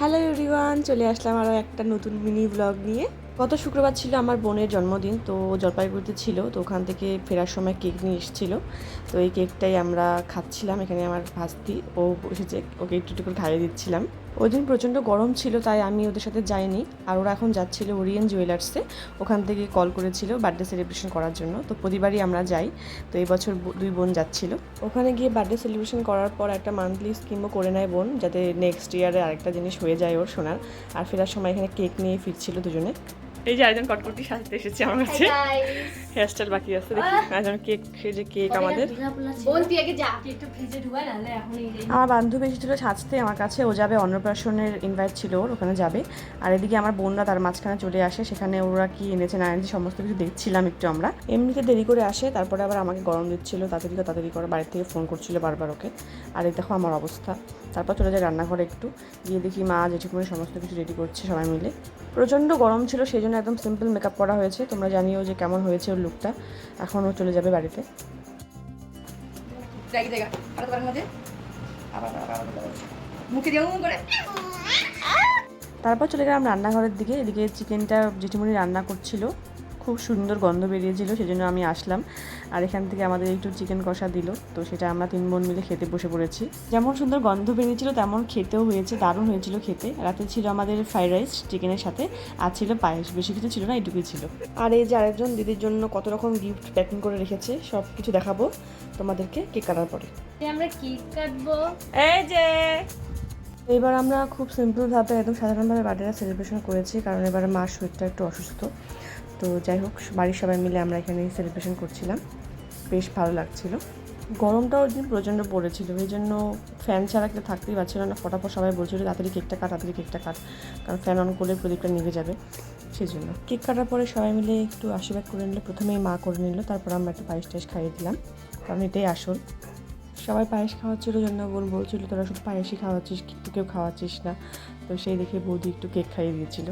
Hello everyone চলে আসলাম আরও একটা নতুন মিনি ব্লগ নিয়ে। গত শুক্রবার ছিল আমার বোনের জন্মদিন, তো জলপাইগুড়িতে ছিল, তো ওখান থেকে ফেরার সময় কেক নিয়ে এসেছিল। তো এই কেকটাই আমরা খাচ্ছিলাম, এখানে আমার ভাস্তি, ও বসেছে, ওকে একটু একটু করে খাইয়ে দিচ্ছিলাম। ওই দিন প্রচণ্ড গরম ছিল, তাই আমি ওদের সাথে যাইনি, আর ওরা এখন যাচ্ছিল ওরিয়েন জুয়েলার্সে, ওখান থেকে কল করেছিল বার্থডে সেলিব্রেশন করার জন্য। তো প্রতিবারই আমরা যাই, তো এই বছর দুই বোন যাচ্ছিল। ওখানে গিয়ে বার্থডে সেলিব্রেশন করার পর একটা মান্থলি স্কিমও করে নেয় বোন, যাতে নেক্সট ইয়ারে আরেকটা জিনিস হয়ে যায় ওর সোনার, আর ফেরার সময় এখানে কেক নিয়ে ফিরছিল দুজনে। এই যে আয়োজন কটকটি সাজতে এসেছে আমার কাছে। হেয়ারস্টাইল বাকি আছে দেখি। একজন কেক সেই যে কেক আমাদের। বোন তুই আগে যা একটু ফ্রিজে ঢুকায় নাহলে এখন এই যে আমার বান্ধবী এসেছিল সাজতে আমার কাছে। ও যাবে অন্নপ্রাশনের ইনভাইট ছিল ওর ওখানে যাবে। আর এদিকে আমার বোনরা তার মাঝখানে চলে আসে সেখানে ওরা কি এনেছে না এনেছে সমস্ত কিছু দেখছিলাম একটু আমরা। এমনিতে দেরি করে আসে তারপরে আবার আমাকে গরম দিচ্ছিল তাড়াতাড়ি তাড়াতাড়ি করে বাড়ি থেকে ফোন করছিল বারবার ওকে। আর এই দেখো আমার অবস্থা। তারপর চলে যায় রান্নাঘরে একটু। গিয়ে দেখি মা জেঠিমুনি সমস্ত কিছু রেডি করছে সবাই মিলে। প্রচণ্ড গরম ছিল সেই জন্য একদম সিম্পল মেকআপ করা হয়েছে। তোমরা জানিও যে কেমন হয়েছে ওর লুকটা এখন ও চলে যাবে বাড়িতে। মুখে করে। তারপর চলে গেলাম রান্নাঘরের দিকে। এদিকে চিকেনটা জেঠিমুনি রান্না করছিল। খুব সুন্দর গন্ধ বেরিয়েছিল সেজন্য আমি আসলাম। আর এখান থেকে আমাদের একটু চিকেন কষা দিল তো সেটা আমরা তিন বোন মিলে খেতে বসে পড়েছি। যেমন সুন্দর গন্ধ বেরিয়েছিল তেমন খেতেও হয়েছে দারুণ হয়েছিল খেতে। রাতে ছিল আমাদের ফ্রাইড রাইস চিকেনের সাথে আর ছিল পায়েস। বেশি কিছু ছিল না এটুকুই ছিল। আর এই যে আরেকজন দিদির জন্য কত রকম গিফট প্যাকিং করে রেখেছে সব কিছু দেখাবো তোমাদেরকে কেক কাটার পরে। আমরা কেক কাটবো। এই যে! এবার আমরা খুব সিম্পলভাবে একদম সাধারণভাবে বার্থডেটা সেলিব্রেশন করেছি কারণ এবার মার শরীরটা একটু অসুস্থ। তো যাই হোক, বাড়ির সবাই মিলে আমরা এখানে সেলিব্রেশন করছিলাম। বেশ ভালো লাগছিল। গরমটাও ওই দিন প্রচণ্ড পড়েছিল, এই জন্য ফ্যান ছাড়া কেউ থাকতেই পারছিল না। ফটাফট সবাই বলছিল, তাড়াতাড়ি কেকটা কাট, তাড়াতাড়ি কেকটা কাট। কারণ ফ্যান অন করলে প্রদীপটা নিভে যাবে সেই জন্য কেক কাটার পরে সবাই মিলে একটু আশীর্বাদ করে নিল। প্রথমেই মা করে নিল, তারপর আমরা একটু পায়েস টাইস খাইয়ে দিলাম, কারণ এটাই আসল। সবাই পায়েস খাওয়াচ্ছিল, জন্য বোন বলছিল, তোরা শুধু পায়েসই খাওয়াচ্ছিস, কিন্তু কেউ খাওয়াচ্ছিস না। তো সেই দেখে বৌদি একটু কেক খাইয়ে দিয়েছিল।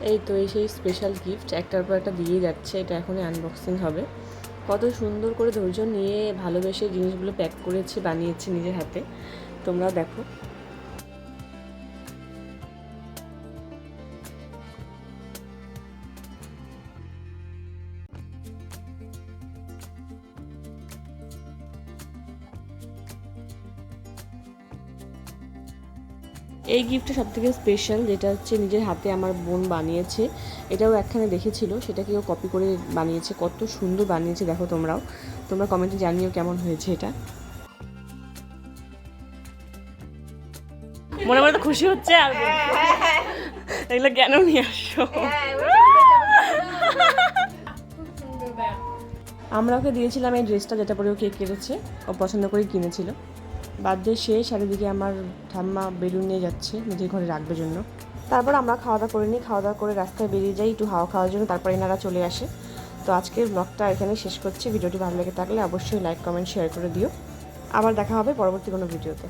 এই তো এই সেই স্পেশাল গিফট একটার পর একটা দিয়ে যাচ্ছে, এটা এখনই আনবক্সিং হবে। কত সুন্দর করে ধৈর্য নিয়ে ভালোবেসে জিনিসগুলো প্যাক করেছি, বানিয়েছি নিজের হাতে। তোমরাও দেখো। এই গিফটটা সব থেকে স্পেশাল যেটা হচ্ছে নিজের হাতে আমার বোন বানিয়েছে। এটাও একখানে দেখেছিল সেটাকেও কপি করে বানিয়েছে। কত সুন্দর বানিয়েছে, দেখো তোমরাও। তোমরা কমেন্টে জানিও কেমন হয়েছে এটা। মনে মনে তো খুশি হচ্ছে আর এগুলো কেন নিয়ে আসো আমরা ওকে দিয়েছিলাম এই ড্রেসটা যেটা পরে ও কেক কেটেছে। ও পছন্দ করে কিনেছিল। বার্থডে শেষ আর এদিকে আমার ঠাম্মা বেলুন নিয়ে যাচ্ছে নিজের ঘরে রাখবে জন্য। তারপর আমরা খাওয়া দাওয়া করে নিই খাওয়া দাওয়া করে রাস্তায় বেরিয়ে যাই, একটু হাওয়া খাওয়ার জন্য, তারপর এনারা চলে আসে। তো আজকের ব্লগটা এখানে শেষ করছি। ভিডিওটি ভালো লেগে থাকলে অবশ্যই লাইক কমেন্ট শেয়ার করে দিও। আবার দেখা হবে পরবর্তী কোনো ভিডিওতে।